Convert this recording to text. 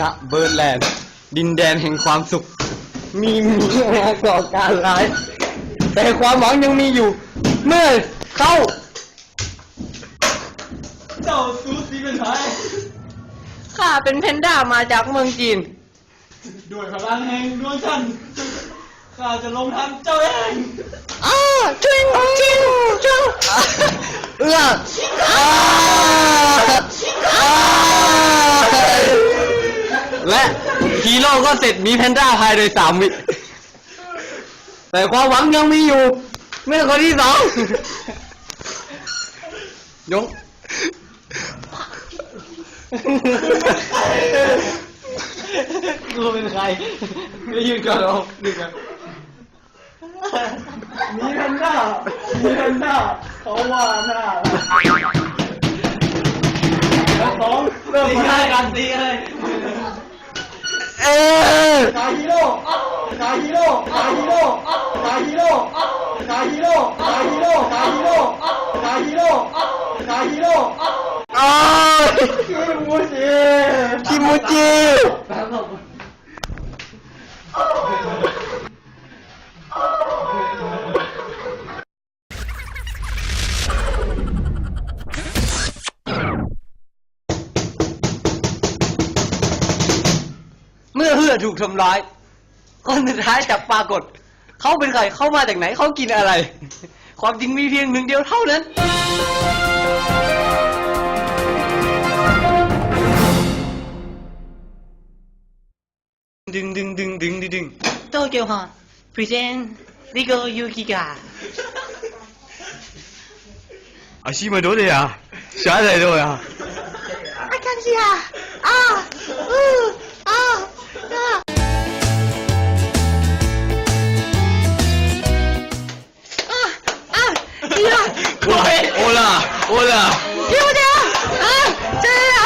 ณเบิร์ดแลนด์ ดินแดนแห่งความสุข มีมีมาก่อการร้าย แต่ความหวังยังมีอยู่ เมื่อเข้า เจ้าซูซีเป็นไทยข้าเป็นเพนด้ามาจากเมืองจีน ด้วยพลังแห่งดวงจันทร์ข้าจะลงทันเจ้าเองอ้าจริงจริงจริงเอื้ออ้าอ้าและฮี โร่ก็เสร็จมีแพนด้าภายในสามวิแต่ความหวังยังมีอยู่ เมื่อคนที่สองยงกูเป็นใครไม่ยืนก่อนหรอกยืนก่อนมีแพนด้ามีแพนด้าเขาว่าหน้าแล้วสองเริ่มมาได้การตีเลยเออกา ฮิโร่กาฮิโร่กาฮิโร่กาฮิโร่กาฮิโร่กาฮิโร่กาฮิโร่กาฮิ เมื่อเพื่อถูกทำร้าย คนสุดท้ายจะปรากฏ เขาเป็นใคร เขามาจากไหน เขากินอะไร ความจริงมีเพียงหนึ่งเดียวเท่านั้น ดึงดึงดึงดึงดึงดึงโตเกียวฮอนพรีเซนต์ริโกยูกิกาอาชิมาโดเลยอะช้าเลยด้วยอะอาคันชิอาอ่าอือ 我呀，听不见啊，再来。